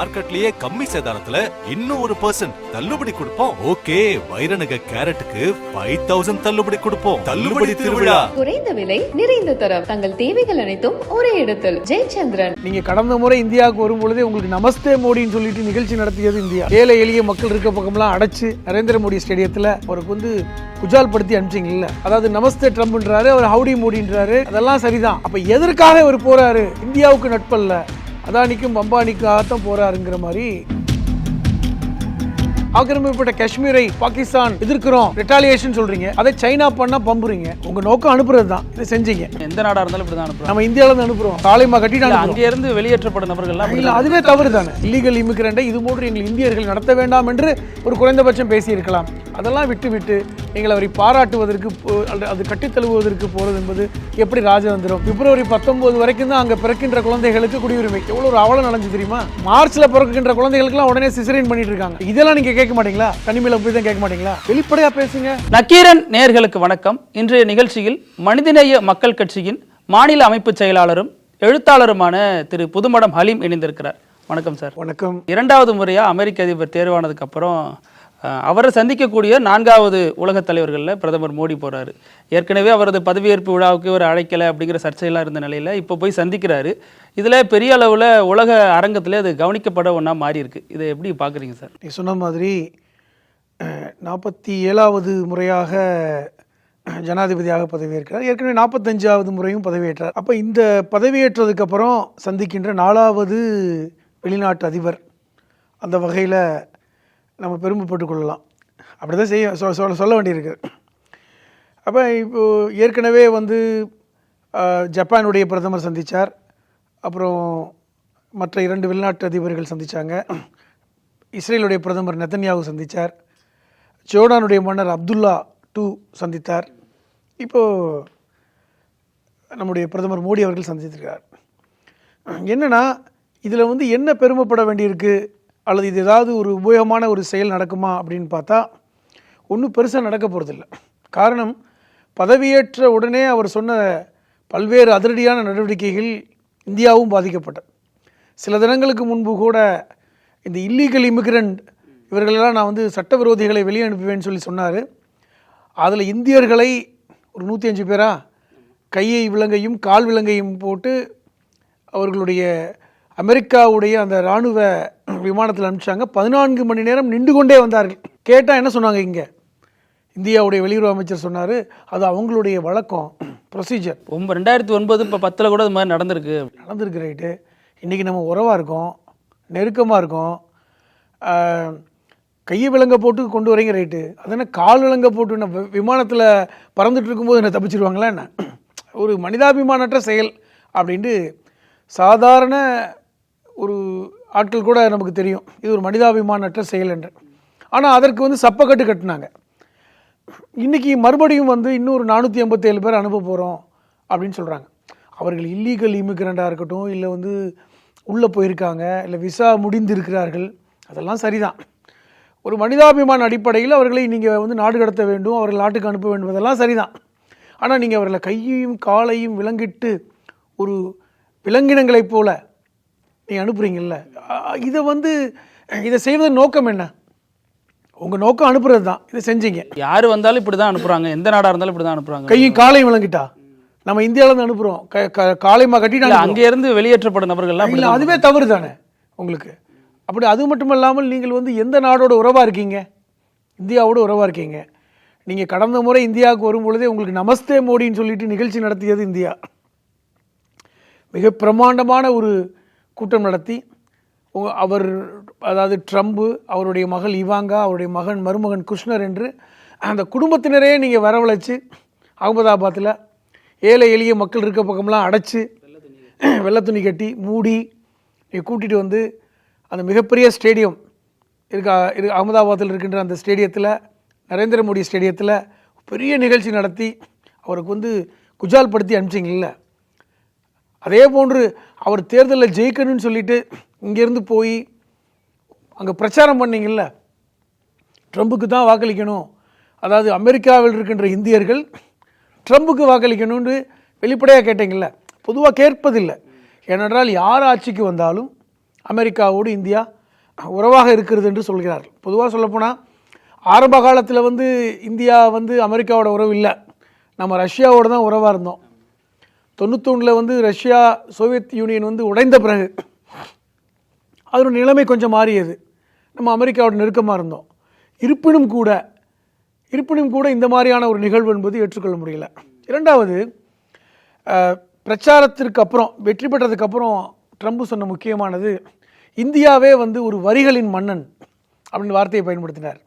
மார்க்கெட்லயே கம்மி சேதாரத்துல இன்னும் ஒரு பர்சன்ட் தள்ளுபடி கொடுப்போம். ஓகே வைரநக கேரட்டுக்கு ஃபைவ் தௌசண்ட் தள்ளுபடி கொடுப்போம். தள்ளுபடி திருவிழா. குறைந்த விலை நிறைந்த தரம். தங்கள் தேவைகள் அனைத்தும் ஒரே இடத்தில். ஜெயச்சந்திரன். நீங்க கடந்த முறை இந்தியாவுக்கு வரும் பொழுதே உங்களுக்கு நமஸ்தே மோடின்னு சொல்லிட்டு நிகழ்ச்சி நடத்தியது இந்தியா. ஏழை எளிய மக்கள் இருக்க பக்கம்லாம் அடைச்சு நரேந்திர மோடி ஸ்டேடியத்துல அவருக்கு வந்து குஜால் படுத்தி அனுப்பிச்சிங்கல்ல. அதாவது நமஸ்தே ட்ரம்ப்ன்றாரு அவர் ஹவுடி மோடின்றாரு. அதெல்லாம் சரிதான். அப்ப எதற்காக இவர் போறாரு? இந்தியாவுக்கு நட்பல்ல. அதானிக்கும் அம்பானிக்காகத்தான் போறாருங்கிற மாதிரி ஆக்கிரமிக்கப்பட்ட காஷ்மீரை பாகிஸ்தான் எதிர்க்கிறோம். ரிட்டாலியேஷன் சொல்றீங்க. அதை சைனா பண்ணா பம்புறீங்க. உங்க நோக்கம் அனுப்புறது தான். இதை செஞ்சீங்க. எந்த நாடா இருந்தாலும் இப்படிதான் அனுப்புறாங்க நம்ம இந்தியால இருந்து அனுப்புறோம். காலைமா கட்டிட்டு அங்கே இருந்து வெளியேற்றப்பட்ட நபர்கள்லாம் இல்ல அதுவே தவறு தானே இல்லீகல் இமிகிரண்டை இது போன்று எங்கள் இந்தியர்கள் நடத்த வேண்டாம் என்று ஒரு குறைந்தபட்சம் பேசியிருக்கலாம். அதெல்லாம் விட்டு விட்டு நீங்கள் அவரை பாராட்டுவதற்கு அது கட்டித்தழுவுவதற்கு போறது என்பது எப்படி ராஜதந்திரம்? பிப்ரவரி பத்தொன்பது வரைக்கும் தான் அங்க பிறக்கின்ற குழந்தைகளுக்கு குடியுரிமை. எவ்வளவு ஒரு அவலம் நடந்து தெரியுமா? மார்ச்ல பிறக்கின்ற குழந்தைகளுக்குலாம் உடனே சிசரின் பண்ணிட்டு இருக்காங்க. இதெல்லாம் நீங்க கேட்க மாட்டீங்களா? தனிமையில போய் தான் கேட்க மாட்டீங்களா? வெளிப்படையா பேசுங்க. நக்கீரன் நேயர்களுக்கு வணக்கம். இன்றைய நிகழ்ச்சியில் மனிதநேய மக்கள் கட்சியின் மாநில அமைப்பு செயலாளரும் எழுத்தாளருமான திரு புதுமடம் ஹலீம் இணைந்திருக்கிறார். வணக்கம் சார். வணக்கம். இரண்டாவது முறையா அமெரிக்க அதிபர் தேர்வானதுக்கு அப்புறம் அவரை சந்திக்கக்கூடிய நான்காவது உலகத் தலைவர்களில் பிரதமர் மோடி போகிறாரு ஏற்கனவே அவரது பதவியேற்பு விழாவுக்கு ஒரு அழைக்கலை அப்படிங்கிற சர்ச்சையெல்லாம் இருந்த நிலையில் இப்போ போய் சந்திக்கிறாரு. இதில் பெரிய அளவில் உலக அரங்கத்தில் அது கவனிக்கப்பட ஒன்றா மாறி இருக்கு இதை எப்படி பார்க்குறீங்க சார்? நீ சொன்ன மாதிரி நாற்பத்தி ஏழாவது முறையாக ஜனாதிபதியாக பதவியேற்கிறார். ஏற்கனவே நாற்பத்தஞ்சாவது முறையும் பதவியேற்றார். அப்போ இந்த பதவியேற்றதுக்கப்புறம் சந்திக்கின்ற நாலாவது வெளிநாட்டு அதிபர் அந்த வகையில் நம்ம பெருமைப்பட்டு கொள்ளலாம் அப்படி தான் செய்ய சொ- சொல்ல சொல்ல வேண்டியிருக்கு. அப்போ இப்போது ஏற்கனவே வந்து ஜப்பானுடைய பிரதமர் சந்தித்தார் அப்புறம் மற்ற இரண்டு வெளிநாட்டு அதிபர்கள் சந்தித்தாங்க இஸ்ரேலுடைய பிரதமர் நெத்தன்யாவு சந்தித்தார் ஜோர்டானுடைய மன்னர் அப்துல்லா டூ சந்தித்தார். இப்போது நம்முடைய பிரதமர் மோடி அவர்கள் சந்தித்திருக்கிறார் என்னென்னா இதில் வந்து என்ன பெருமைப்பட வேண்டியிருக்கு? அல்லது இது ஏதாவது ஒரு உபயோகமான ஒரு செயல் நடக்குமா அப்படின்னு பார்த்தா ஒன்றும் பெருசாக நடக்க போகிறதில்ல காரணம் பதவியேற்ற உடனே அவர் சொன்ன பல்வேறு அதிரடியான நடவடிக்கைகள் இந்தியாவும் பாதிக்கப்பட்டது. சில தினங்களுக்கு முன்பு கூட இந்த இல்லீகல் இமிகிரண்ட் இவர்களெல்லாம் நான் வந்து சட்டவிரோதிகளை வெளியே அனுப்புவேன்னு சொல்லி சொன்னார். அதில் இந்தியர்களை ஒரு நூற்றி அஞ்சு பேரா கையை விலங்கையும் கால் விலங்கையும் போட்டு அவர்களுடைய அமெரிக்காவுடைய அந்த இராணுவ விமானத்தில் அனுப்பிச்சாங்க. பதினான்கு மணி நேரம் நின்று கொண்டே வந்தார்கள். கேட்டால் என்ன சொன்னாங்க இங்கே? இந்தியாவுடைய வெளியுறவு அமைச்சர் சொன்னார் அது அவங்களுடைய வழக்கம் ப்ரொசீஜர் ஒன்பது ரெண்டாயிரத்தி ஒன்பது இப்போ பத்தில் கூட இது மாதிரி நடந்திருக்கு. நடந்திருக்கு ரைட்டு இன்றைக்கி நம்ம உறவாக இருக்கோம் நெருக்கமாக இருக்கோம். கையை விலங்க போட்டு கொண்டு வரீங்க ரைட்டு அது என்ன கால் விலங்க போட்டு என்ன விமானத்தில் பறந்துட்டு இருக்கும்போது என்ன தப்பிச்சிருவாங்களா என்ன? ஒரு மனிதாபிமானற்ற செயல் அப்படின்ட்டு சாதாரண ஒரு ஆட்கள் கூட நமக்கு தெரியும். இது ஒரு மனிதாபிமானற்ற செயல் என்று. ஆனால் அதற்கு வந்து சப்பக்கட்டு கட்டினாங்க. இன்றைக்கி மறுபடியும் வந்து இன்னொரு நானூற்றி எண்பத்தேழு பேர் அனுப்ப போகிறோம் அப்படின்னு சொல்கிறாங்க அவர்கள் இல்லீகல் இமிக்ரெண்ட்டாக இருக்கட்டும் இல்லை வந்து உள்ளே போயிருக்காங்க இல்லை விசா முடிந்திருக்கிறார்கள் அதெல்லாம் சரிதான். ஒரு மனிதாபிமான அடிப்படையில் அவர்களை நீங்கள் வந்து நாடு கடத்த வேண்டும் அவர்கள் நாட்டுக்கு அனுப்ப வேண்டும் அதெல்லாம் சரிதான். ஆனால் நீங்கள் அவர்களை கையையும் காலையும் விலங்கிட்டு ஒரு விலங்கினங்களைப் போல நீங்கள் அனுப்புகிறீங்கல்ல இதை வந்து இதை செய்வதன் நோக்கம் என்ன? உங்கள் நோக்கம் அனுப்புறது தான். இதை செஞ்சீங்க. யார் வந்தாலும் இப்படி தான் அனுப்புறாங்க. எந்த நாடா இருந்தாலும் இப்படி தான் அனுப்புறாங்க. கையும் காலையும் விளங்கிட்டா? நம்ம இந்தியாவிலேருந்து அனுப்புகிறோம் காலைமா கட்டிட்டு இல்ல, அனுப்புறோம். அங்கே இருந்து வெளியேற்றப்பட்ட நபர்கள்லாம் இல்லை அதுவே தவறு தானே உங்களுக்கு? அப்படி அது மட்டும் இல்லாமல் நீங்கள் வந்து எந்த நாடோட உறவாக இருக்கீங்க? இந்தியாவோட உறவாக இருக்கீங்க. நீங்கள் கடந்த முறை இந்தியாவுக்கு வரும் பொழுதே உங்களுக்கு நமஸ்தே மோடின்னு சொல்லிட்டு நிகழ்ச்சி நடத்தியது இந்தியா. மிக பிரமாண்டமான ஒரு கூட்டம் நடத்தி அவர் அதாவது ட்ரம்ப்பு அவருடைய மகள் இவாங்கா அவருடைய மகன் மருமகன் கிருஷ்ணர் என்று அந்த குடும்பத்தினரே நீங்கள் வரவழைச்சு அகமதாபாத்தில் ஏழை எளிய மக்கள் இருக்க பக்கம்லாம் அடைச்சு வெள்ளை துணி கட்டி மூடி நீங்கள் கூட்டிகிட்டு வந்து அந்த மிகப்பெரிய ஸ்டேடியம் இருக்கா இரு அகமதாபாத்தில் இருக்கின்ற அந்த ஸ்டேடியத்தில் நரேந்திர மோடி ஸ்டேடியத்தில் பெரிய நிகழ்ச்சி நடத்தி அவருக்கு வந்து குஜால் படுத்தி அனுப்பிச்சிங்கல்ல. அதே போன்று அவர் தேர்தலில் ஜெயிக்கணும்னு சொல்லிட்டு இங்கேருந்து போய் அங்கே பிரச்சாரம் பண்ணிங்கள்ல ட்ரம்புக்கு தான் வாக்களிக்கணும். அதாவது அமெரிக்காவில் இருக்கின்ற இந்தியர்கள் ட்ரம்புக்கு வாக்களிக்கணும்னு வெளிப்படையாக கேட்டீங்கல்ல பொதுவாக கேட்பதில்லை. ஏனென்றால் யார் ஆட்சிக்கு வந்தாலும் அமெரிக்காவோடு இந்தியா உறவாக இருக்கிறது என்று சொல்கிறார்கள். பொதுவாக சொல்லப்போனால் ஆரம்ப காலத்தில் வந்து இந்தியா வந்து அமெரிக்காவோட உறவு இல்லை. நம்ம ரஷ்யாவோட தான் உறவாக இருந்தோம். தொண்ணூத்தொன்னில் வந்து ரஷ்யா சோவியத் யூனியன் வந்து உடைந்த பிறகு அதோட நிலைமை கொஞ்சம் மாறியது. நம்ம அமெரிக்காவோட நெருக்கமாக இருந்தோம். இருப்பினும் கூட இருப்பினும் கூட இந்த மாதிரியான ஒரு நிகழ்வு என்பது ஏற்றுக்கொள்ள முடியல. இரண்டாவது பிரச்சாரத்திற்கு அப்புறம் வெற்றி பெற்றதுக்கு அப்புறம் ட்ரம்ப் சொன்ன முக்கியமானது இந்தியாவே வந்து ஒரு வரிகளின் மன்னன் அப்படின்னு வார்த்தையை பயன்படுத்தினார்.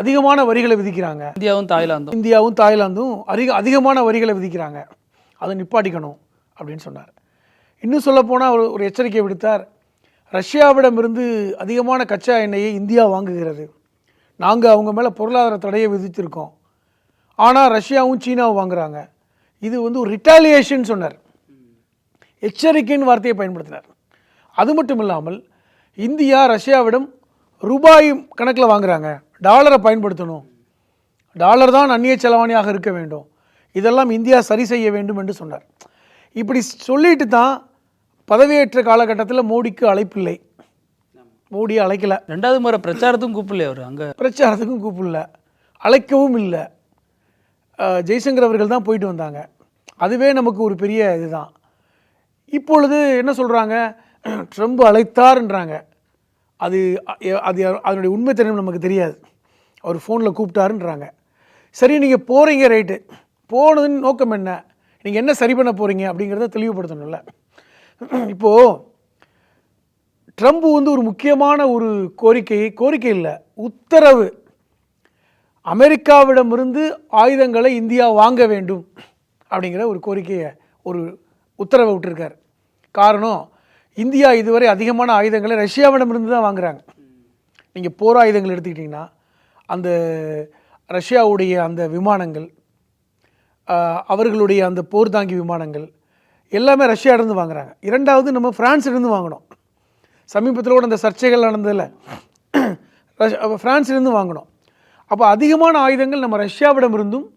அதிகமான வரிகளை விதிக்கிறாங்க. இந்தியாவும் தாய்லாந்தும். இந்தியாவும் தாய்லாந்தும் அதிக அதிகமான வரிகளை விதிக்கிறாங்க. அதை நிப்பாட்டிக்கணும் அப்படின்னு சொன்னார். இன்னும் சொல்லப்போனால் ஒரு ஒரு எச்சரிக்கை விடுத்தார். ரஷ்யாவிடமிருந்து அதிகமான கச்சா எண்ணெயை இந்தியா வாங்குகிறது. நாங்கள் அவங்க மேலே பொருளாதார தடையை விதித்திருக்கோம் ஆனால் ரஷ்யாவும் சீனாவும் வாங்குறாங்க. இது வந்து ஒரு ரிட்டாலியேஷன் சொன்னார். எச்சரிக்கைன்னு வார்த்தையை பயன்படுத்தினார். அது மட்டும் இல்லாமல் இந்தியா ரஷ்யாவிடம் ரூபாய் கணக்கில் வாங்குகிறாங்க டாலரை பயன்படுத்தணும். டாலர் தான் அந்நிய செலவாணியாக இருக்க வேண்டும். இதெல்லாம் இந்தியா சரி செய்ய வேண்டும் என்று சொன்னார். இப்படி சொல்லிட்டு தான் பதவியேற்ற காலகட்டத்தில் மோடிக்கு அழைப்பில்லை. மோடியை அழைக்கல. ரெண்டாவது முறை பிரச்சாரத்துக்கும் கூப்பிடலையே அவர்? அங்க பிரச்சாரத்துக்கும் கூப்பிடல. அழைக்கவும் இல்லை. ஜெய்சங்கர் அவர்கள் தான் போயிட்டு வந்தாங்க. அதுவே நமக்கு ஒரு பெரிய இதுதான். இப்பொழுது என்ன சொல்கிறாங்க ட்ரம்ப் அழைத்தார்ன்றாங்க. அது அது அதனுடைய உண்மைத்தனம் நமக்கு தெரியாது. அவர் ஃபோனில் கூப்பிட்டாருன்றாங்க. சரி நீங்கள் போகிறீங்க ரைட்டு. போனதுன்னு நோக்கம் என்ன? நீங்கள் என்ன சரி பண்ண போகிறீங்க அப்படிங்கிறத தெளிவுபடுத்தணும்ல. இப்போது ட்ரம்ப் வந்து ஒரு முக்கியமான ஒரு கோரிக்கை கோரிக்கை இல்லை உத்தரவு. அமெரிக்காவிடமிருந்து ஆயுதங்களை இந்தியா வாங்க வேண்டும் அப்படிங்கிற ஒரு கோரிக்கையை ஒரு உத்தரவை விட்டுருக்கார். காரணம் இந்தியா இதுவரை அதிகமான ஆயுதங்களை ரஷ்யாவிடமிருந்து தான் வாங்குறாங்க. நீங்கள் போர் ஆயுதங்கள் எடுத்துக்கிட்டிங்கன்னா அந்த ரஷ்யாவுடைய அந்த விமானங்கள் அவர்களுடைய அந்த போர் தாங்கி விமானங்கள் எல்லாமே ரஷ்யாவிலிருந்து வாங்குறாங்க. இரண்டாவது நம்ம பிரான்ஸ்லேருந்து வாங்கினோம் சமீபத்தில் கூட அந்த சர்ச்சைகள் நடந்ததில்ல ரஷ்- அப்ப வாங்கினோம் அப்போ அதிகமான ஆயுதங்கள் நம்ம ரஷ்யாவிடமிருந்தும்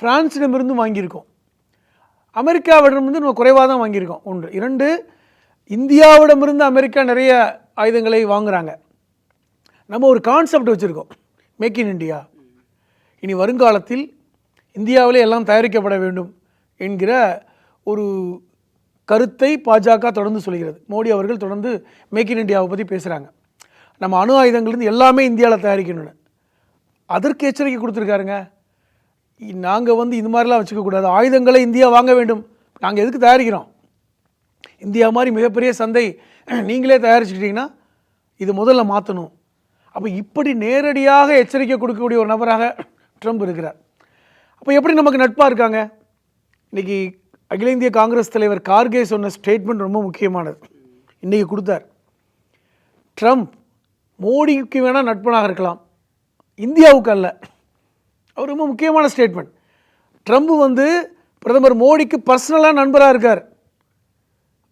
ஃப்ரான்ஸிடமிருந்தும் வாங்கியிருக்கோம். அமெரிக்காவிடமிருந்து நம்ம குறைவாக தான் வாங்கியிருக்கோம். ஒன்று. இரண்டு இந்தியாவிடமிருந்து அமெரிக்கா நிறைய ஆயுதங்களை வாங்குகிறாங்க நம்ம ஒரு கான்செப்ட் வச்சுருக்கோம். மேக் இன் இண்டியா இனி வருங்காலத்தில் இந்தியாவிலே எல்லாம் தயாரிக்கப்பட வேண்டும் என்கிற ஒரு கருத்தை பாஜக தொடர்ந்து சொல்கிறது. மோடி அவர்கள் தொடர்ந்து மேக் இன் இந்தியாவை பற்றி பேசுகிறாங்க நம்ம அணு ஆயுதங்கள்லேருந்து எல்லாமே இந்தியாவில் தயாரிக்கணும்னு அதற்கு எச்சரிக்கை கொடுத்துருக்காருங்க. நாங்கள் வந்து இது மாதிரிலாம் வச்சுக்கக்கூடாது ஆயுதங்களை இந்தியா வாங்க வேண்டும். நாங்கள் எதுக்கு தயாரிக்கிறோம்? இந்தியா மாதிரி மிகப்பெரிய சந்தை நீங்களே தயாரிச்சுக்கிட்டீங்கன்னா இது முதல்ல மாற்றணும் அப்போ இப்படி நேரடியாக எச்சரிக்கை கொடுக்கக்கூடிய ஒரு நபராக ட்ரம்ப் இருக்கிறார். அப்போ எப்படி நமக்கு நட்பாக இருக்காங்க? இன்னைக்கு அகில இந்திய காங்கிரஸ் தலைவர் கார்கே சொன்ன ஸ்டேட்மெண்ட் ரொம்ப முக்கியமானது. இன்றைக்கி கொடுத்தார். ட்ரம்ப் மோடிக்கு வேணால் நட்பனாக இருக்கலாம். இந்தியாவுக்கு அல்ல. அவர் ரொம்ப முக்கியமான ஸ்டேட்மெண்ட் ட்ரம்ப் வந்து பிரதமர் மோடிக்கு பர்சனலாக நண்பராக இருக்கார்.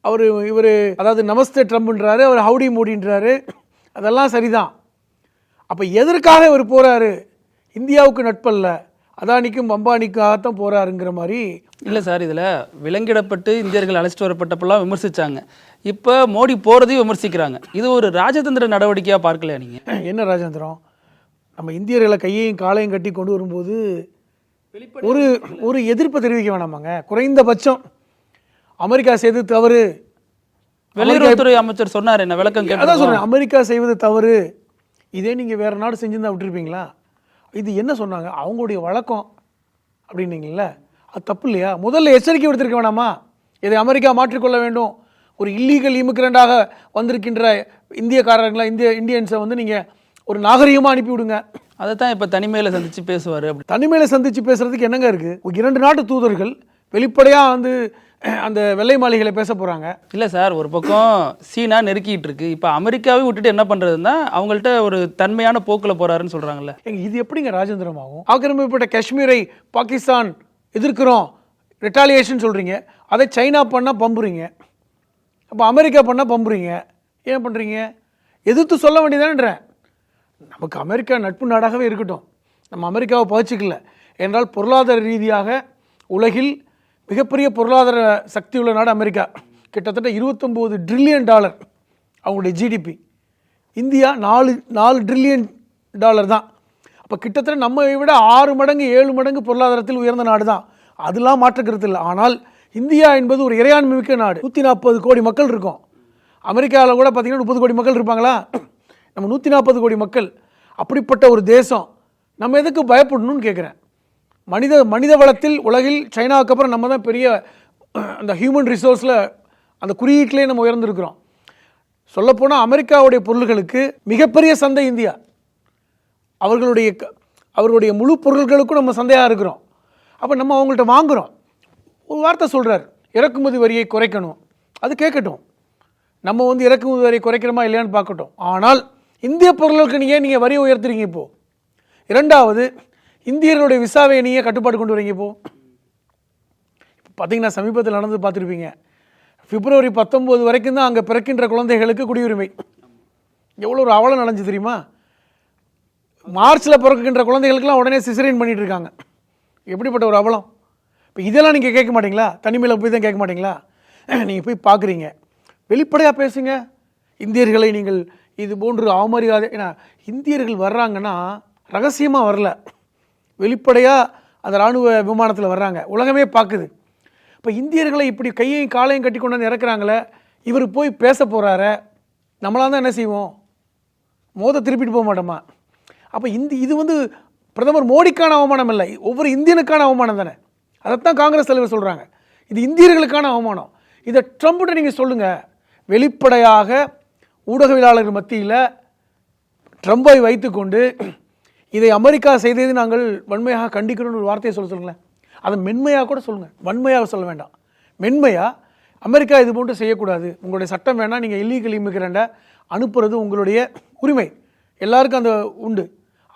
அவர் இவர் அதாவது நமஸ்தே ட்ரம்ப்ன்றாரு அவர் ஹவுடி மோடின்றாரு. அதெல்லாம் சரிதான். அப்போ எதற்காக இவர் போகிறாரு இந்தியாவுக்கு நட்பல்ல. அதானிக்கும் அம்பானிக்காகத்தான் போகிறாருங்கிற மாதிரி இல்லை சார் இதில் விலங்கிடப்பட்டு இந்தியர்கள் அழைச்சிட்டு வரப்பட்டப்பெல்லாம் விமர்சிச்சாங்க. இப்போ மோடி போகிறதையும் விமர்சிக்கிறாங்க. இது ஒரு ராஜதந்திர நடவடிக்கையாக பார்க்கலையா நீங்கள் என்ன ராஜேந்திரம் நம்ம இந்தியர்களை கையையும் காலையும் கட்டி கொண்டு வரும்போது ஒரு ஒரு எதிர்ப்பை தெரிவிக்க வேணாமாங்க. குறைந்தபட்சம் அமெரிக்கா செய்தது தவறு. வெளியுறவுத்துறை அமைச்சர் சொன்னார் என்ன விளக்கம் அதான் சொல்றேன். அமெரிக்கா செய்வது தவறு. இதே நீங்கள் வேற நாடு செஞ்சிருந்தா விட்டுருப்பீங்களா? இது என்ன சொன்னாங்க? அவங்களுடைய வழக்கம் அப்படின்னீங்கல்ல? அது தப்பு இல்லையா? முதல்ல எச்சரிக்கை விடுத்திருக்க வேணாமா? இதை அமெரிக்கா மாற்றிக்கொள்ள வேண்டும். ஒரு இல்லீகல் இமிக்ரண்டாக வந்திருக்கின்ற இந்தியக்காரங்களா இந்திய இந்தியன்ஸை வந்து நீங்கள் ஒரு நாகரிகமாக அனுப்பி விடுங்க அதை தான் இப்போ தனிமையில் சந்திச்சு பேசுவார் அப்படி. தனிமையில் சந்தித்து பேசுறதுக்கு என்னங்க இருக்குது இரண்டு நாட்டு தூதர்கள் வெளிப்படையாக வந்து அந்த வெள்ளை மாளிகையில் பேச போகிறாங்க இல்லை சார் ஒரு பக்கம் சீனா நெருக்கிட்டு இருக்கு. இப்போ அமெரிக்காவை விட்டுட்டு என்ன பண்ணுறதுன்னா அவங்கள்ட்ட ஒரு தன்மையான போக்கில் போறாருன்னு சொல்கிறாங்கல்ல ஏங்க இது எப்படிங்க ராஜேந்திரம் ஆகும் ஆக்கிரமிக்கப்பட்ட காஷ்மீரை பாகிஸ்தான் எதிர்க்கிறோம். ரிட்டாலியேஷன் சொல்கிறீங்க அதை சைனா பண்ணால் பம்புறீங்க. அப்போ அமெரிக்கா பண்ணால் பம்புறீங்க. ஏன் பண்ணுறீங்க எதிர்த்து சொல்ல வேண்டியதானன்றேன் நமக்கு அமெரிக்கா நட்பு நாடாகவே இருக்கட்டும். நம்ம அமெரிக்காவை பகிச்சிக்கல. என்றால் பொருளாதார ரீதியாக உலகில் மிகப்பெரிய பொருளாதார சக்தி உள்ள நாடு அமெரிக்கா. கிட்டத்தட்ட இருபத்தொம்போது ட்ரில்லியன் டாலர் அவங்களுடைய ஜிடிபி இந்தியா நாலு நாலு ட்ரில்லியன் டாலர் தான். அப்போ கிட்டத்தட்ட நம்மை விட ஆறு மடங்கு ஏழு மடங்கு பொருளாதாரத்தில் உயர்ந்த நாடு தான் அதெல்லாம் மாற்றுக்கிறது இல்லை. ஆனால் இந்தியா என்பது ஒரு இறையாண்மை மிக்க நாடு. நூற்றி நாற்பது கோடி மக்கள் இருக்கும். அமெரிக்காவில் கூட பார்த்திங்கன்னா முப்பது கோடி மக்கள் இருப்பாங்களா? நம்ம நூற்றி நாற்பது கோடி மக்கள். அப்படிப்பட்ட ஒரு தேசம். நம்ம எதுக்கு பயப்படணும்னு கேட்குறேன் மனித மனித வளத்தில் உலகில் சைனாவுக்கு அப்புறம் நம்ம தான் பெரிய அந்த ஹியூமன் ரிசோர்ஸில் அந்த குறியீட்டிலே நம்ம உயர்ந்திருக்கிறோம். சொல்லப்போனால் அமெரிக்காவுடைய பொருள்களுக்கு மிகப்பெரிய சந்தை இந்தியா. அவர்களுடைய க- அவர்களுடைய முழு பொருள்களுக்கும் நம்ம சந்தையாக இருக்கிறோம். அப்போ நம்ம அவங்கள்ட்ட வாங்குகிறோம் ஒரு வார்த்தை சொல்கிறார் இறக்குமதி வரியை குறைக்கணும். அது கேட்கட்டும். நம்ம வந்து இறக்குமதி வரியை குறைக்கிறோமா இல்லையான்னு பார்க்கட்டும். ஆனால் இந்திய பொருளுக்கு நீங்கள் நீங்கள் வரியை உயர்த்துறீங்க இப்போது இரண்டாவது இந்தியர்களுடைய விசாவை நீங்கள் கட்டுப்பாடு கொண்டு வரீங்க இப்போது இப்போ பார்த்தீங்கன்னா சமீபத்தில் நடந்து பார்த்துருப்பீங்க. பிப்ரவரி பத்தொம்போது வரைக்கும் தான் அங்கே பிறக்கின்ற குழந்தைகளுக்கு குடியுரிமை. எவ்வளோ ஒரு அவலம் நடந்துச்சு தெரியுமா? மார்ச்சில் பிறக்கின்ற குழந்தைகளுக்கெல்லாம் உடனே சிசரின் பண்ணிகிட்டு இருக்காங்க. எப்படிப்பட்ட ஒரு அவலம்? இப்போ இதெல்லாம் நீங்கள் கேட்க மாட்டீங்களா? தனிமையில் போய் தான் கேட்க மாட்டீங்களா? நீங்கள் போய் பார்க்குறீங்க. வெளிப்படையாக பேசுங்க. இந்தியர்களை நீங்கள் இது போன்று அவமரியாதை ஏன்னா இந்தியர்கள் வர்றாங்கன்னா ரகசியமாக வரல. வெளிப்படையாக அந்த இராணுவ விமானத்தில் வர்றாங்க. உலகமே பார்க்குது இப்போ இந்தியர்களை இப்படி கையையும் காலையும் கட்டி கொண்டு வந்து இறக்குறாங்களே இவர் போய் பேச போகிறார நம்மளாம் தான் என்ன செய்வோம்? மோத திருப்பிட்டு போக மாட்டோமா? அப்போ இந்த இது வந்து பிரதமர் மோடிக்கான அவமானம் இல்லை. ஒவ்வொரு இந்தியனுக்கான அவமானம் தானே. அதைத்தான் காங்கிரஸ் தலைவர் சொல்கிறாங்க இது இந்தியர்களுக்கான அவமானம். இதை ட்ரம்ப்கிட்ட நீங்கள் சொல்லுங்கள் வெளிப்படையாக ஊடகவியலாளர்கள் மத்தியில் ட்ரம்பை வைத்துக்கொண்டு இதை அமெரிக்கா செய்ததை நாங்கள் வன்மையாக கண்டிக்கணும்னு ஒரு வார்த்தையை சொல்ல சொல்லுங்களேன். அதை மென்மையாக கூட சொல்லுங்கள் வன்மையாக சொல்ல வேண்டாம். மென்மையாக அமெரிக்கா இது போன்று செய்யக்கூடாது. உங்களுடைய சட்டம் வேணால் நீங்கள் இல்லீகல் இமிகிரண்ட்டை அனுப்புறது உங்களுடைய உரிமை. எல்லாருக்கும் அந்த உண்டு.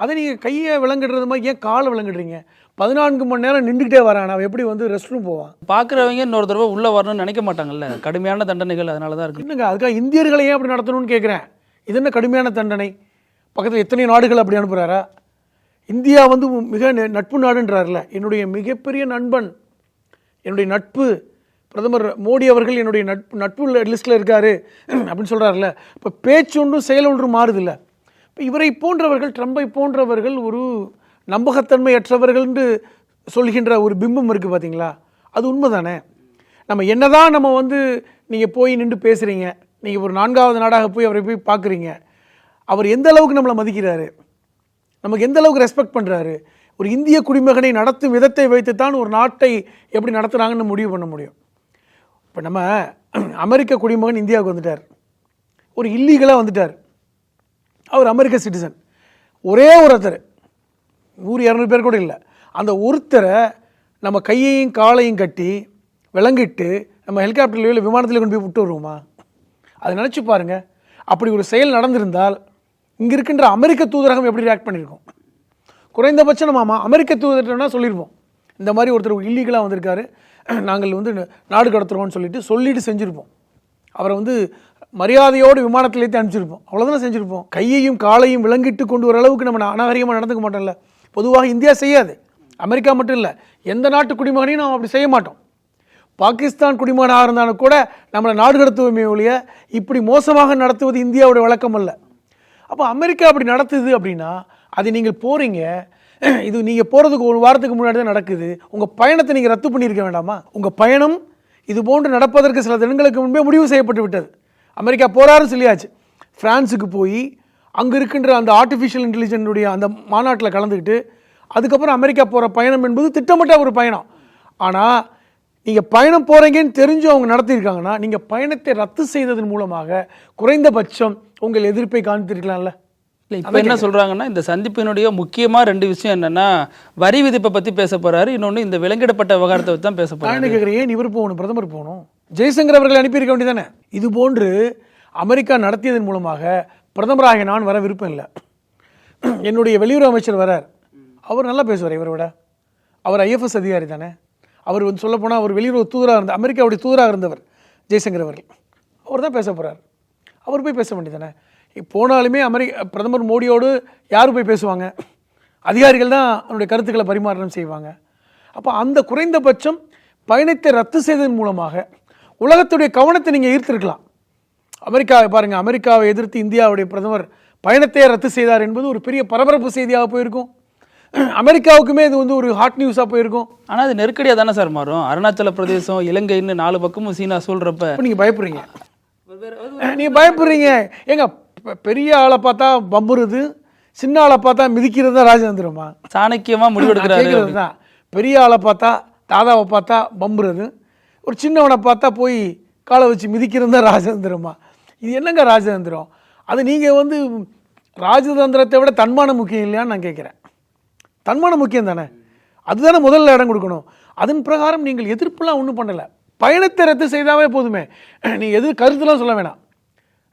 அதை நீங்கள் கையை விளங்கிடுறது மாதிரி ஏன் காலை விளங்கிடுறீங்க பதினான்கு மணி நேரம் நின்றுக்கிட்டே வரான். அவன் எப்படி வந்து ரெஸ்ட் ரூம் போவான்? பார்க்குறவங்க இன்னொரு தடவை உள்ளே வரணும்னு நினைக்க மாட்டாங்கல்ல. கடுமையான தண்டனைகள் அதனால தான் இருக்கு. என்னங்க அதுக்காக இந்தியர்களை ஏன் அப்படி நடத்தணும்னு கேட்குறேன் இது என்ன கடுமையான தண்டனை? பக்கத்தில் எத்தனை நாடுகள் அப்படி அனுப்புகிறாரா இந்தியா வந்து மிக நட்பு நாடுன்றார்ல. என்னுடைய மிகப்பெரிய நண்பன் என்னுடைய நட்பு பிரதமர் மோடி அவர்கள் என்னுடைய நட்பு நட்பு லிஸ்ட்டில் இருக்கார் அப்படின்னு சொல்கிறாருல்ல இப்போ பேச்சு ஒன்றும் செயல் ஒன்றும் மாறுதில்ல. இப்போ இவரை போன்றவர்கள் ட்ரம்பை போன்றவர்கள் ஒரு நம்பகத்தன்மையற்றவர்கள் என்று சொல்கின்ற ஒரு பிம்பம் இருக்குது பார்த்தீங்களா அது உண்மை தானே நம்ம என்ன தான் நம்ம வந்து நீங்கள் போய் நின்று பேசுகிறீங்க நீங்கள் ஒரு நான்காவது நாடாக போய் அவரை போய் பார்க்குறீங்க அவர் எந்த அளவுக்கு நம்மளை மதிக்கிறாரு? நமக்கு எந்த அளவுக்கு ரெஸ்பெக்ட் பண்ணுறாரு ஒரு இந்திய குடிமகனை நடத்தும் விதத்தை வைத்து தான் ஒரு நாட்டை எப்படி நடத்துகிறாங்கன்னு முடிவு பண்ண முடியும். இப்போ நம்ம அமெரிக்க குடிமகன் இந்தியாவுக்கு வந்துட்டார். ஒரு இல்லீகலாக வந்துட்டார். அவர் அமெரிக்க சிட்டிசன் ஒரே ஒருத்தர். நூறு இரநூறு பேர் கூட இல்லை. அந்த ஒருத்தரை நம்ம கையையும் காலையும் கட்டி விளங்கிட்டு நம்ம ஹெலிகாப்டர்லையோ இல்லை விமானத்தில் கொண்டு போய் விட்டு வருவோமா? அதை நினச்சி பாருங்கள் அப்படி ஒரு செயல் நடந்திருந்தால் இங்கே இருக்கின்ற அமெரிக்க தூதரகம் எப்படி ரியாக்ட் பண்ணியிருக்கோம்? குறைந்தபட்சம் நம்ம அமெரிக்க தூதர்கிட்டனா சொல்லியிருப்போம். இந்த மாதிரி ஒருத்தர் இல்லீகலாக வந்திருக்காரு. நாங்கள் வந்து நாடு கடத்துறோம்னு சொல்லிட்டு சொல்லிட்டு செஞ்சுருப்போம். அவரை வந்து மரியாதையோடு விமானத்தில் ஏற்றி அனுப்பிச்சிருப்போம். அவ்வளோதானே செஞ்சுருப்போம். கையையும் காலையும் விளங்கிட்டு கொண்டு வர அளவுக்கு நம்ம அநாகரிகமாக நடந்துக்க மாட்டோம்ல. பொதுவாக இந்தியா செய்யாது. அமெரிக்கா மட்டும் இல்லை எந்த நாட்டு குடிமகனையும் நாம் அப்படி செய்ய மாட்டோம். பாகிஸ்தான் குடிமகனாக இருந்தாலும் கூட நம்மளை நாடு கடத்துவோமே ஒழிய இப்படி மோசமாக நடத்துவது இந்தியாவுடைய வழக்கம் அல்ல. அப்போ அமெரிக்கா அப்படி நடத்துது அப்படின்னா அது நீங்கள் போகிறீங்க இது நீங்கள் போகிறதுக்கு ஒரு வாரத்துக்கு முன்னாடி தான் நடக்குது உங்கள் பயணத்தை நீங்கள் ரத்து பண்ணியிருக்க வேண்டாமா? உங்கள் பயணம் இது போன்று நடப்பதற்கு சில தினங்களுக்கு முன்பே முடிவு செய்யப்பட்டு விட்டது. அமெரிக்கா போகிறாருன்னு சொல்லியாச்சு. ஃப்ரான்ஸுக்கு போய் அங்கே இருக்கின்ற அந்த ஆர்டிஃபிஷியல் இன்டெலிஜென்ஸுடைய அந்த மாநாட்டில் கலந்துக்கிட்டு அதுக்கப்புறம் அமெரிக்கா போகிற பயணம் என்பது திட்டமிட்ட ஒரு பயணம். ஆனால் நீங்கள் பயணம் போகிறீங்கன்னு தெரிஞ்சு அவங்க நடத்தியிருக்காங்கன்னா நீங்கள் பயணத்தை ரத்து செய்ததன் மூலமாக குறைந்தபட்சம் உங்கள் எதிர்ப்பை காண்பித்திருக்கலாம்ல? இப்போ என்ன சொல்றாங்கன்னா இந்த சந்திப்பினுடைய முக்கியமா ரெண்டு விஷயம் என்னன்னா வரி விதிப்பை பத்தி பேச போறாரு. இன்னொன்னு இந்த விலங்கிடப்பட்ட விவகாரத்தை பத்தி தான் பேச என்ன கேட்குறேன்? ஏன் இவர் போகணும் பிரதமர் போகணும்? ஜெய்சங்கர் அவர்களை அனுப்பியிருக்க வேண்டியதானே இது போன்று அமெரிக்கா நடத்தியதன் மூலமாக பிரதமராக நான் வர விருப்பம் இல்லை. என்னுடைய வெளியுறவு அமைச்சர் வரார். அவர் நல்லா பேசுவார் இவரை விட. அவர் ஐஎஃப்எஸ் அதிகாரி தானே. அவர் வந்து சொல்லப்போனால் அவர் வெளியுறவு தூதராக இருந்த அமெரிக்காவுடைய தூதராக இருந்தவர் ஜெய்சங்கர் அவர்கள். அவர் தான் பேச போகிறார் அவர் போய் பேச வேண்டியதானே போனாலுமே அமெரிக்க பிரதமர் மோடியோடு யார் போய் பேசுவாங்க? அதிகாரிகள் தான் அவருடைய கருத்துக்களை பரிமாற்றம் செய்வாங்க. அப்போ அந்த குறைந்தபட்சம் பயணத்தை ரத்து செய்ததன் மூலமாக உலகத்துடைய கவனத்தை நீங்கள் ஈர்த்திருக்கலாம். அமெரிக்காவை பாருங்க அமெரிக்காவை எதிர்த்து இந்தியாவுடைய பிரதமர் பயணத்தை ரத்து செய்தார் என்பது ஒரு பெரிய பரபரப்பு செய்தியாக போயிருக்கும். அமெரிக்காவுக்குமே இது வந்து ஒரு ஹாட் நியூஸாக போயிருக்கும். ஆனா அது நெருக்கடியா தானே சார் மாறும்? அருணாச்சல பிரதேசம் இலங்கைன்னு நாலு பக்கமும் சீனா இப்போ நீங்கள் பயப்படுறீங்க. நீங்க பயப்படுறீங்க. ஏங்க பெரிய ஆளை பார்த்தா பம்புறது சின்ன ஆளை பார்த்தா மிதிக்கிறது தான் ராஜதந்திரமா? சாணக்கியமா முடிவெடுக்கிறாரு கேட்கறது தான். பெரிய ஆளை பார்த்தா தாதாவை பார்த்தா பம்புறது ஒரு சின்னவனை பார்த்தா போய் காலை வச்சு மிதிக்கிறது தான் ராஜதந்திரமா? இது என்னங்க ராஜதந்திரம்? அது நீங்கள் வந்து ராஜதந்திரத்தை விட தன்மானம் முக்கியம் இல்லையான்னு நான் கேட்குறேன் தன்மானம் முக்கியம் தானே? அதுதானே முதல்ல இடம் கொடுக்கணும். அதன் பிரகாரம் நீங்கள் எதிர்ப்புலாம் ஒன்றும் பண்ணலை. பயணத்தை ரத்து செய்தாவே போதுமே. நீ எது கருத்துலாம் சொல்ல வேணாம்.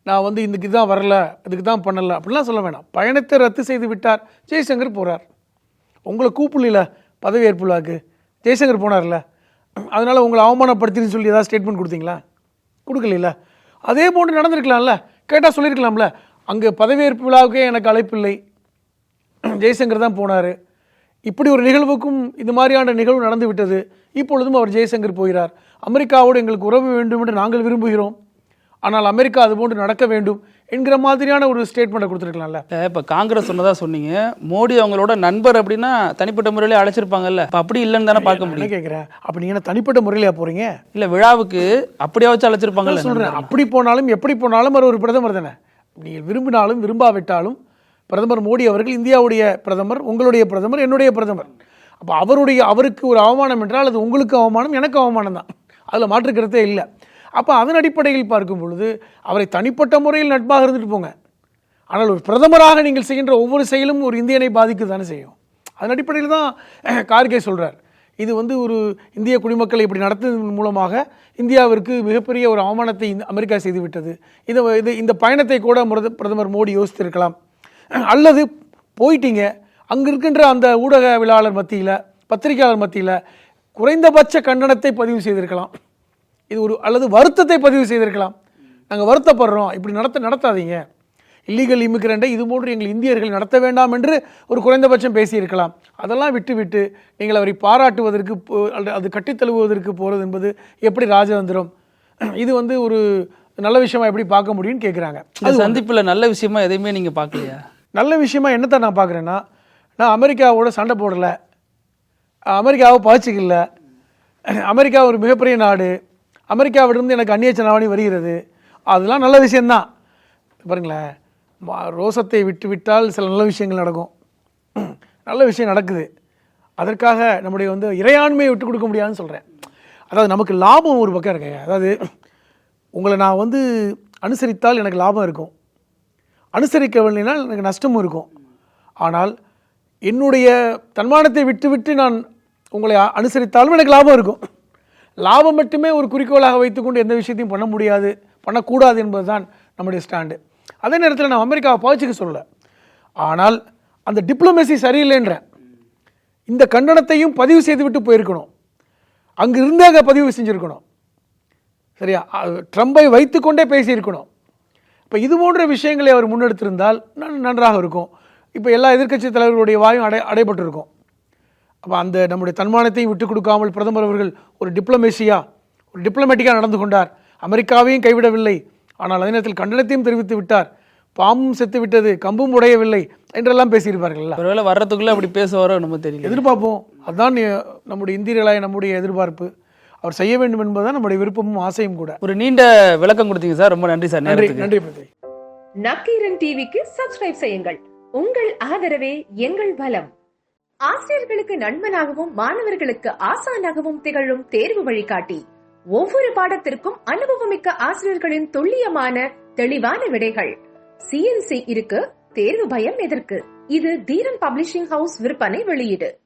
நான் வந்து இதுக்கு தான் வரல அதுக்கு தான் பண்ணலை அப்படிலாம் சொல்ல வேணாம். பயணத்தை ரத்து செய்து விட்டார். ஜெய்சங்கர் போகிறார் உங்களை கூப்பிடல பதவியேற்பு விழாக்கு ஜெய்சங்கர் போனார்ல. அதனால் உங்களை அவமானப்படுத்தின்னு சொல்லி ஏதாவது ஸ்டேட்மெண்ட் கொடுத்தீங்களா? கொடுக்கலையில அதே போன்று நடந்திருக்கலாம்ல. கேட்டால் சொல்லியிருக்கலாம்ல. அங்கே பதவியேற்பு விழாவுக்கே எனக்கு அழைப்பில்லை ஜெய்சங்கர் தான் போனார். இப்படி ஒரு நிகழ்வுக்கும் இது மாதிரியான நிகழ்வு நடந்து விட்டது இப்பொழுதும் அவர் ஜெய்சங்கர் போகிறார். அமெரிக்காவோடு எங்களுக்கு உறவு வேண்டும் என்று நாங்கள் விரும்புகிறோம். ஆனால் அமெரிக்கா அதுபோன்று நடக்க வேண்டும் என்கிற மாதிரியான ஒரு ஸ்டேட்மெண்ட்டை கொடுத்துருக்கலாம்ல. இப்போ காங்கிரஸ் சொன்னதா சொன்னீங்க. மோடி அவங்களோட நண்பர் அப்படின்னா தனிப்பட்ட முறையிலே அழைச்சிருப்பாங்கல்ல. அப்ப அப்படி இல்லைன்னு தானே பார்க்க முடியும். கேட்குறேன் அப்போ நீங்கள் தனிப்பட்ட முறையிலையா போகிறீங்க இல்ல விழாவுக்கு அப்படியா வச்சு அழைச்சிருப்பாங்கல்ல சொல்கிறேன் அப்படி போனாலும் எப்படி போனாலும் அவர் ஒரு பிரதமர் தானே. நீங்கள் விரும்பினாலும் விரும்பாவிட்டாலும் பிரதமர் மோடி அவர்கள் இந்தியாவுடைய பிரதமர் உங்களுடைய பிரதமர் என்னுடைய பிரதமர். அப்போ அவருடைய அவருக்கு ஒரு அவமானம் என்றால் அது உங்களுக்கு அவமானம் எனக்கு அவமானம் தான். அதில் மாற்றுக்கிறதே இல்லை. அப்போ அதன் அடிப்படையில் பார்க்கும் பொழுது அவரை தனிப்பட்ட முறையில் நட்பாக இருந்துட்டு போங்க. ஆனால் ஒரு பிரதமராக நீங்கள் செய்கின்ற ஒவ்வொரு செயலும் ஒரு இந்தியனை பாதிக்க தானே செய்யும். அதன் அடிப்படையில் தான் கார்கே சொல்கிறார் இது வந்து ஒரு இந்திய குடிமக்களை இப்படி நடத்துவதன் மூலமாக இந்தியாவிற்கு மிகப்பெரிய ஒரு அவமானத்தை இந்த அமெரிக்கா செய்துவிட்டது. இதை இது இந்த பயணத்தை கூட பிரதமர் மோடி யோசித்திருக்கலாம். அல்லது போயிட்டீங்க. அங்கே இருக்கின்ற அந்த ஊடகவியலாளர் மத்தியில் பத்திரிகையாளர் மத்தியில் குறைந்தபட்ச கண்டனத்தை பதிவு செய்திருக்கலாம். இது ஒரு அல்லது வருத்தத்தை பதிவு செய்திருக்கலாம். நாங்கள் வருத்தப்படுறோம். இப்படி நடத்த நடத்தாதீங்க. இல்லீகல் இமிகிரண்டை இது போன்று எங்கள் இந்தியர்கள் நடத்த வேண்டாம் என்று ஒரு குறைந்தபட்சம் பேசியிருக்கலாம். அதெல்லாம் விட்டுவிட்டு நீங்கள் அவரை பாராட்டுவதற்கு போ- அல்லது அது கட்டித்தழுவுவதற்கு போகிறது என்பது எப்படி ராஜதந்திரம்? இது வந்து ஒரு நல்ல விஷயமா எப்படி பார்க்க முடியும்னு கேட்குறாங்க அது சந்திப்பில் நல்ல விஷயமா எதையுமே நீங்கள் பார்க்கலையா? நல்ல விஷயமா என்னத்தை நான் பார்க்குறேன்னா நான் அமெரிக்காவோட சண்டை போடலை. அமெரிக்காவை பாய்ச்சிக்கல. அமெரிக்கா ஒரு மிகப்பெரிய நாடு. அமெரிக்காவிலிருந்து எனக்கு அந்நிய செலாவணி வருகிறது. அதெல்லாம் நல்ல விஷயம்தான். பாருங்களேன் ரோசத்தை விட்டு விட்டால் சில நல்ல விஷயங்கள் நடக்கும். நல்ல விஷயம் நடக்குது. அதற்காக நம்முடைய வந்து இறையாண்மையை விட்டு கொடுக்க முடியாதுன்னு சொல்கிறேன் அதாவது நமக்கு லாபம் ஒரு பக்கம் இருக்கு அதாவது உங்களை நான் வந்து அனுசரித்தால் எனக்கு லாபம் இருக்கும். அனுசரிக்கவில்லைனால் எனக்கு நஷ்டமும் இருக்கும். ஆனால் என்னுடைய தன்மானத்தை விட்டு விட்டு நான் உங்களை அனுசரித்தாலும் எனக்கு லாபம் இருக்கும். லாபம் மட்டுமே ஒரு குறிக்கோளாக வைத்துக்கொண்டு எந்த விஷயத்தையும் பண்ண முடியாது பண்ணக்கூடாது என்பதுதான் நம்முடைய ஸ்டாண்டு. அதே நேரத்தில் நான் அமெரிக்காவை பாய்ச்சிக்க சொல்லலை. ஆனால் அந்த டிப்ளமேசி சரியில்லைன்ற இந்த கண்டனத்தையும் பதிவு செய்துவிட்டு போயிருக்கணும். அங்கே இருந்தாக பதிவு செஞ்சுருக்கணும். சரியா? ட்ரம்பை வைத்துக்கொண்டே பேசியிருக்கணும். இப்போ இது போன்ற விஷயங்களை அவர் முன்னெடுத்திருந்தால் நன்- நன்றாக இருக்கும். இப்போ எல்லா எதிர்க்கட்சி தலைவர்களுடைய வாயும் அடை அடைபட்டிருக்கும். அப்போ அந்த நம்முடைய தன்மானத்தையும் விட்டு கொடுக்காமல் பிரதமர் அவர்கள் ஒரு டிப்ளமேசியா ஒரு டிப்ளமேட்டிக்காக நடந்து கொண்டார். அமெரிக்காவையும் கைவிடவில்லை. ஆனால் அதே நேரத்தில் கண்டனத்தையும் தெரிவித்து விட்டார். பாம்பும் செத்து விட்டது கம்பும் உடையவில்லை என்றெல்லாம் பேசியிருப்பார்கள்ல ஒருவேளை வர்றதுக்குள்ள அப்படி பேசுவாரோ நம்ம தெரியல. எதிர்பார்ப்போம். அதுதான் நம்முடைய இந்தியர்களாய நம்முடைய எதிர்பார்ப்பு. அவர் செய்ய வேண்டும் என்பதுதான் நம்முடைய விருப்பமும் ஆசையும் கூட. ஒரு நீண்ட விளக்கம் கொடுத்தீங்க சார். ரொம்ப நன்றி சார். நன்றி நன்றி பிரதி நக்கீரன் டிவிக்கு சப்ஸ்கிரைப் செய்யுங்கள். உங்கள் ஆதரவே எங்கள் பலம் ஆசிரியர்களுக்கு நண்பனாகவும் மாணவர்களுக்கு ஆசானாகவும் திகழும் தேர்வு வழிகாட்டி. ஒவ்வொரு பாடத்திற்கும் அனுபவமிக்க ஆசிரியர்களின் துல்லியமான தெளிவான விடைகள். சிஎன்சி இருக்கு தேர்வு பயம் எதற்கு? இது தீரன் பப்ளிஷிங் ஹவுஸ் விற்பனை வெளியீடு.